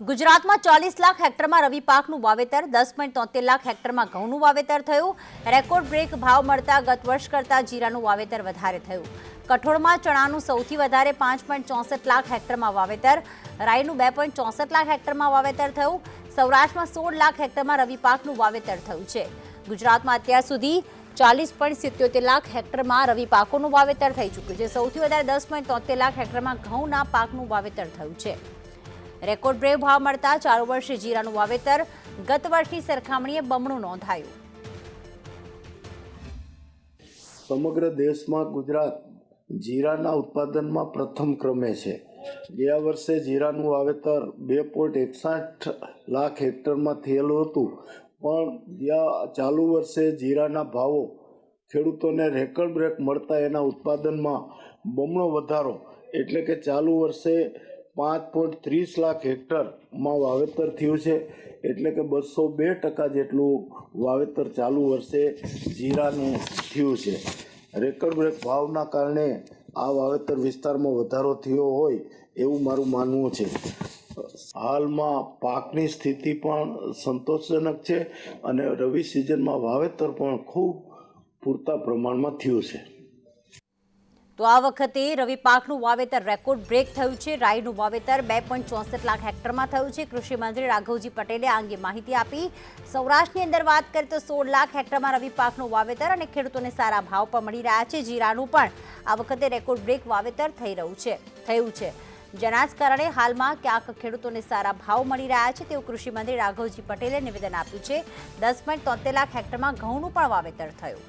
ગુજરાતમાં ચાલીસ લાખ હેક્ટરમાં રવિ પાકનું વાવેતર, દસ પોઈન્ટ તોતેર લાખ હેક્ટરમાં ઘઉંનું વાવેતર થયું. રેકોર્ડ બ્રેક ભાવ મળતા ગત વર્ષ કરતાં જીરાનું વાવેતર વધારે થયું. કઠોળમાં ચણાનું સૌથી વધારે પાંચ પોઈન્ટ ચોસઠ લાખ હેક્ટરમાં વાવેતર, રાઈનું બે પોઈન્ટ ચોસઠ લાખ હેક્ટરમાં વાવેતર થયું. સૌરાષ્ટ્રમાં સોળ લાખ હેક્ટરમાં રવિ પાકનું વાવેતર થયું છે. ગુજરાતમાં અત્યાર સુધી ચાલીસ પોઈન્ટ સિત્યોતેર લાખ હેક્ટરમાં રવિ પાકોનું વાવેતર થઈ ચૂક્યું છે. સૌથી વધારે દસ પોઈન્ટ તોતેર લાખ હેક્ટરમાં ઘઉંના પાકનું વાવેતર થયું છે. રેકોર્ડ બ્રેક ભાવ મળતા ચાલુ વર્ષે જીરાનું વાવેતર ગત વર્ષની સરખામણીએ બમણું નોંધાયું. સમગ્ર દેશમાં ગુજરાત જીરાના ઉત્પાદનમાં પ્રથમ ક્રમે છે. ગયા વર્ષે જીરાનું વાવેતર બે પોઈન્ટ એકસાઠ લાખ હેક્ટરમાં થયેલું હતું, પણ ગયા ચાલુ વર્ષે જીરાના ભાવો ખેડૂતોને રેકર્ડ બ્રેક મળતા એના ઉત્પાદનમાં બમણો વધારો, એટલે કે ચાલુ વર્ષે પાંચ પોઈન્ટ ત્રીસ લાખ હેક્ટરમાં વાવેતર થયું છે. એટલે કે બસો બે ટકા જેટલું વાવેતર ચાલુ વર્ષે જીરાનું થયું છે. રેકર્ડ બ્રેક ભાવના કારણે આ વાવેતર વિસ્તારમાં વધારો થયો હોય એવું મારું માનવું છે. હાલમાં પાકની સ્થિતિ પણ સંતોષજનક છે અને રવિ સિઝનમાં વાવેતર પણ ખૂબ પૂરતા પ્રમાણમાં થયું છે. તો આ વખતે રવિ પાકનું વાવેતર રેકોર્ડ બ્રેક થયું છે. રાઈનું વાવેતર બે પોઈન્ટ ચોસઠ લાખ હેક્ટરમાં થયું છે. કૃષિ મંત્રી રાઘવજી પટેલે આ અંગે માહિતી આપી. સૌરાષ્ટ્રની અંદર વાત કરીએ તો સોળ લાખ હેક્ટરમાં રવિ પાકનું વાવેતર અને ખેડૂતોને સારા ભાવ પણ મળી રહ્યા છે. જીરાનું પણ આ વખતે રેકોર્ડ બ્રેક વાવેતર થઈ રહ્યું છે, થયું છે. જેના જ કારણે હાલમાં ક્યાંક ખેડૂતોને સારા ભાવ મળી રહ્યા છે તેવું કૃષિ મંત્રી રાઘવજી પટેલે નિવેદન આપ્યું છે. દસ પોઈન્ટ તોતેર લાખ હેક્ટરમાં ઘઉંનું પણ વાવેતર થયું.